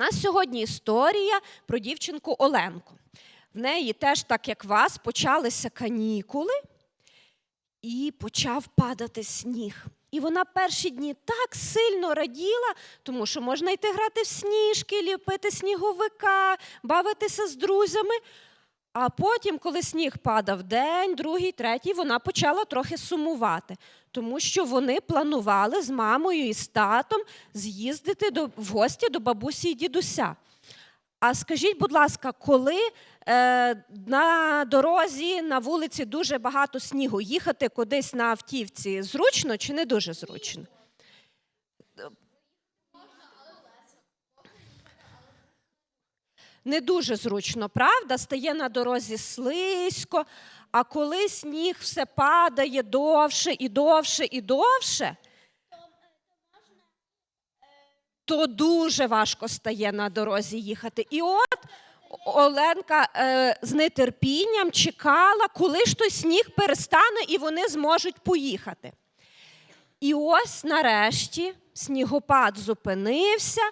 нас сьогодні історія про дівчинку Оленку. В неї теж, так як вас, почалися канікули, і почав падати сніг. І вона перші дні так сильно раділа, тому що можна йти грати в сніжки, ліпити сніговика, бавитися з друзями. А потім, коли сніг падав день, другий, третій, вона почала трохи сумувати, тому що вони планували з мамою і з татом з'їздити до, в гості до бабусі і дідуся. А скажіть, будь ласка, коли е, на дорозі на вулиці дуже багато снігу, їхати кудись на автівці зручно чи не дуже зручно? Не дуже зручно, правда? Стає на дорозі слизько, а коли сніг все падає довше і довше і довше, то дуже важко стає на дорозі їхати. І от Оленка е, з нетерпінням чекала, коли ж той сніг перестане і вони зможуть поїхати. І ось нарешті снігопад зупинився,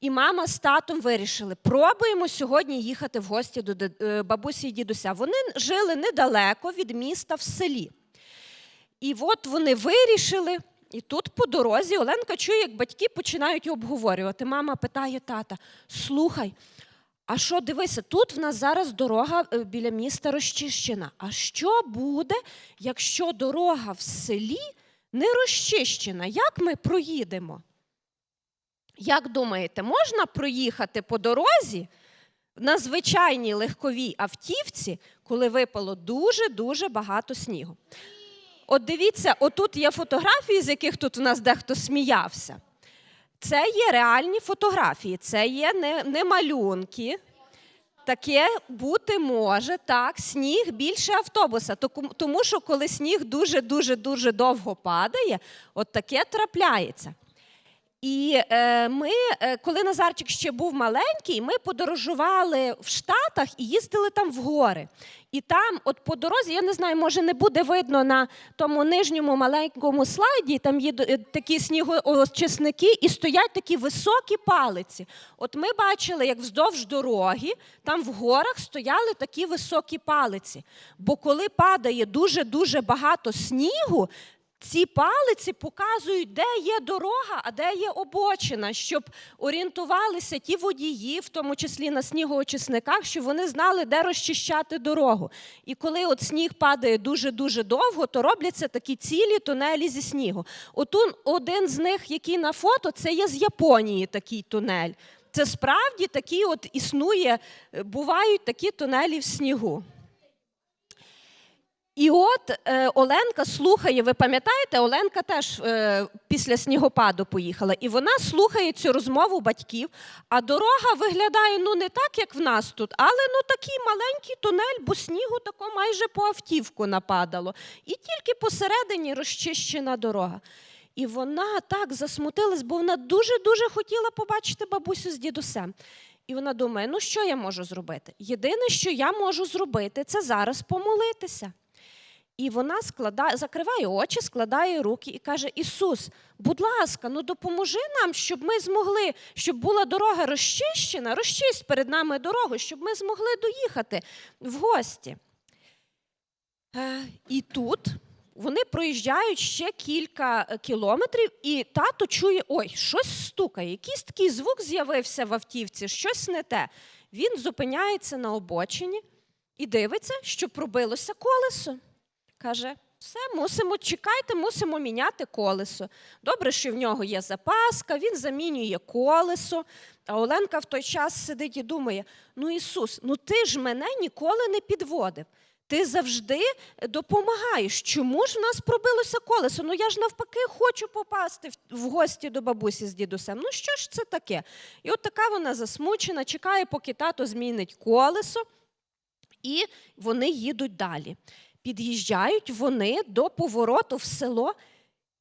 і мама з татом вирішили, пробуємо сьогодні їхати в гості до е, бабусі і дідуся. Вони жили недалеко від міста в селі. І от вони вирішили, і тут по дорозі Оленка чує, як батьки починають обговорювати. Мама питає тата: слухай, а що дивися, тут в нас зараз дорога е, біля міста розчищена. А що буде, якщо дорога в селі не розчищена? Як ми проїдемо? Як думаєте, можна проїхати по дорозі на звичайній легковій автівці, коли випало дуже-дуже багато снігу? От дивіться, отут є фотографії, з яких тут у нас дехто сміявся. Це є реальні фотографії, це є не, не малюнки. Таке бути може, так, сніг більше автобуса. Тому що коли сніг дуже-дуже дуже довго падає, от таке трапляється. І е, ми, е, коли Назарчик ще був маленький, ми подорожували в Штатах і їздили там в гори. І там, от по дорозі, я не знаю, може не буде видно на тому нижньому маленькому слайді, там є е, такі снігоочисники і стоять такі високі палиці. От ми бачили, як вздовж дороги, там в горах стояли такі високі палиці. Бо коли падає дуже-дуже багато снігу, ці палиці показують, де є дорога, а де є обочина, щоб орієнтувалися ті водії, в тому числі на снігоочисниках, щоб вони знали, де розчищати дорогу. І коли от сніг падає дуже-дуже довго, то робляться такі цілі тунелі зі снігу. Отун один з них, який на фото, це є з Японії такий тунель. Це справді такі от існує, е, бувають такі тунелі в снігу. І от е, Оленка слухає, ви пам'ятаєте, Оленка теж е, після снігопаду поїхала, і вона слухає цю розмову батьків, а дорога виглядає ну не так, як в нас тут, але ну такий маленький тунель, бо снігу тако майже по автівку нападало. І тільки посередині розчищена дорога. І вона так засмутилась, бо вона дуже-дуже хотіла побачити бабусю з дідусем. І вона думає: ну що я можу зробити? Єдине, що я можу зробити, це зараз помолитися. І вона складає, закриває очі, складає руки і каже: Ісус, будь ласка, ну допоможи нам, щоб ми змогли, щоб була дорога розчищена, розчисть перед нами дорогу, щоб ми змогли доїхати в гості. Е, І тут вони проїжджають ще кілька е, кілометрів, і тато чує: ой, щось стукає, якийсь такий звук з'явився в автівці, щось не те. Він зупиняється на обочині і дивиться, що пробилося колесо. Каже, все, мусимо, чекайте, мусимо міняти колесо. Добре, що в нього є запаска, він замінює колесо. А Оленка в той час сидить і думає: ну Ісус, ну ти ж мене ніколи не підводив. Ти завжди допомагаєш. Чому ж в нас пробилося колесо? Ну я ж навпаки хочу попасти в- гості до бабусі з дідусем. Ну що ж це таке? І от така вона засмучена, чекає, поки тато змінить колесо, і вони їдуть далі. Під'їжджають вони до повороту в село,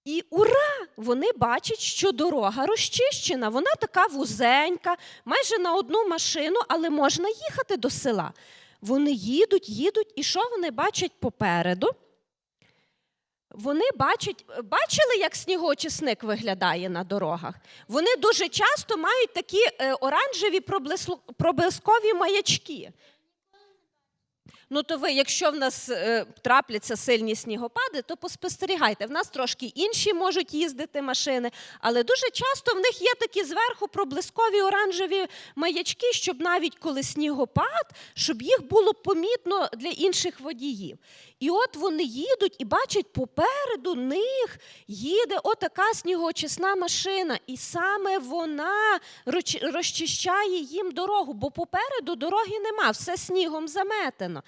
і ура! Вони бачать, що дорога розчищена. Вона така вузенька, майже на одну машину, але можна їхати до села. Вони їдуть, їдуть, і що вони бачать попереду? вони бачать, бачили, як снігоочисник виглядає на дорогах. Вони дуже часто мають такі е, оранжеві проблискові маячки. Ну, то ви, якщо в нас е, трапляться сильні снігопади, то поспостерігайте. В нас трошки інші можуть їздити машини, але дуже часто в них є такі зверху проблискові оранжеві маячки, щоб навіть коли снігопад, щоб їх було помітно для інших водіїв. І от вони їдуть і бачать, попереду них їде отака снігоочисна машина, і саме вона розчищає їм дорогу, бо попереду дороги нема, все снігом заметено.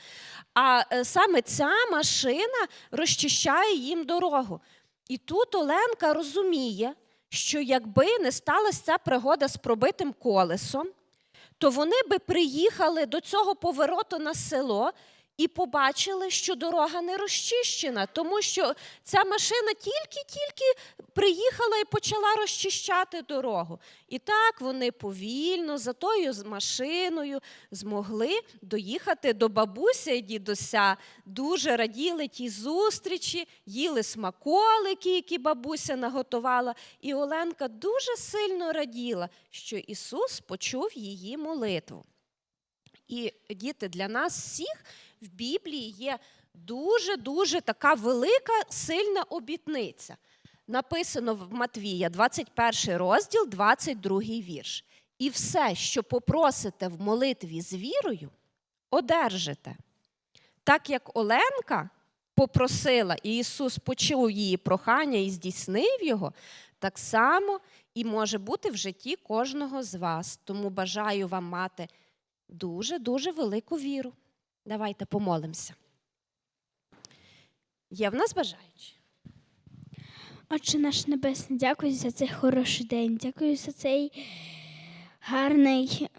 А е, саме ця машина розчищає їм дорогу. І тут Оленка розуміє, що якби не сталася ця пригода з пробитим колесом, то вони би приїхали до цього повороту на село і побачили, що дорога не розчищена, тому що ця машина тільки-тільки приїхала і почала розчищати дорогу. І так вони повільно за тою машиною змогли доїхати до бабуся і дідуся. Дуже раділи тій зустрічі, їли смаколики, які бабуся наготувала. І Оленка дуже сильно раділа, що Ісус почув її молитву. І діти, для нас всіх в Біблії є дуже-дуже така велика, сильна обітниця. Написано в Матвія, 21 розділ, 22 вірш. І все, що попросите в молитві з вірою, одержите. Так як Оленка попросила, і Ісус почув її прохання і здійснив його, так само і може бути в житті кожного з вас. Тому бажаю вам мати дуже-дуже велику віру. Давайте помолимося. Є в нас бажаючі? Отче наш Небесний, дякую за цей хороший день. Дякую за цей гарний,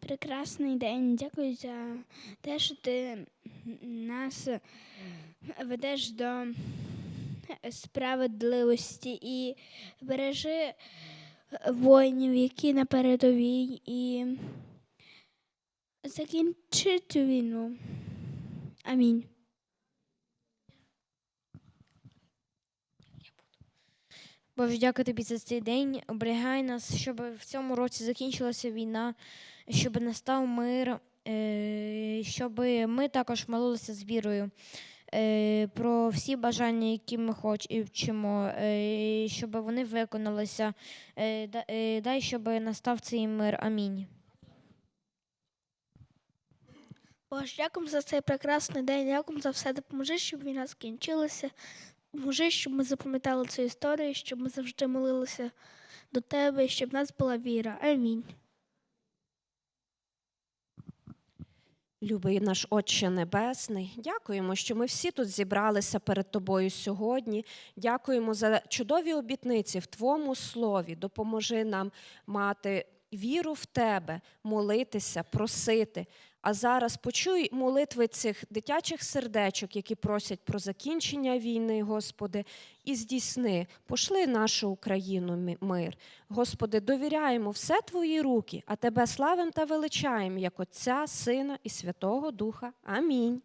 прекрасний день. Дякую за те, що ти нас ведеш до справедливості і бережи воїнів, які на передовій, і закінчи цю війну. Амінь. Боже, дякую тобі за цей день. Оберігай нас, щоб в цьому році закінчилася війна, щоб настав мир, е, щоб ми також молилися з вірою е, про всі бажання, які ми хочемо, е, щоб вони виконалися. Да- Дай, щоб настав цей мир. Амінь. Боже, дякую за цей прекрасний день, дякую за все. Допоможи, щоб війна скінчилася. Допоможи, щоб ми запам'ятали цю історію, щоб ми завжди молилися до тебе, щоб в нас була віра. Амінь. Любий наш Отче Небесний, дякуємо, що ми всі тут зібралися перед Тобою сьогодні. Дякуємо за чудові обітниці в Твоєму слові. Допоможи нам мати віру в Тебе, молитися, просити. А зараз почуй молитви цих дитячих сердечок, які просять про закінчення війни, Господи, і здійсни, пошли нашу Україну мир. Господи, довіряємо все Твої руки, а Тебе славим та величаємо, як Отця, Сина і Святого Духа. Амінь.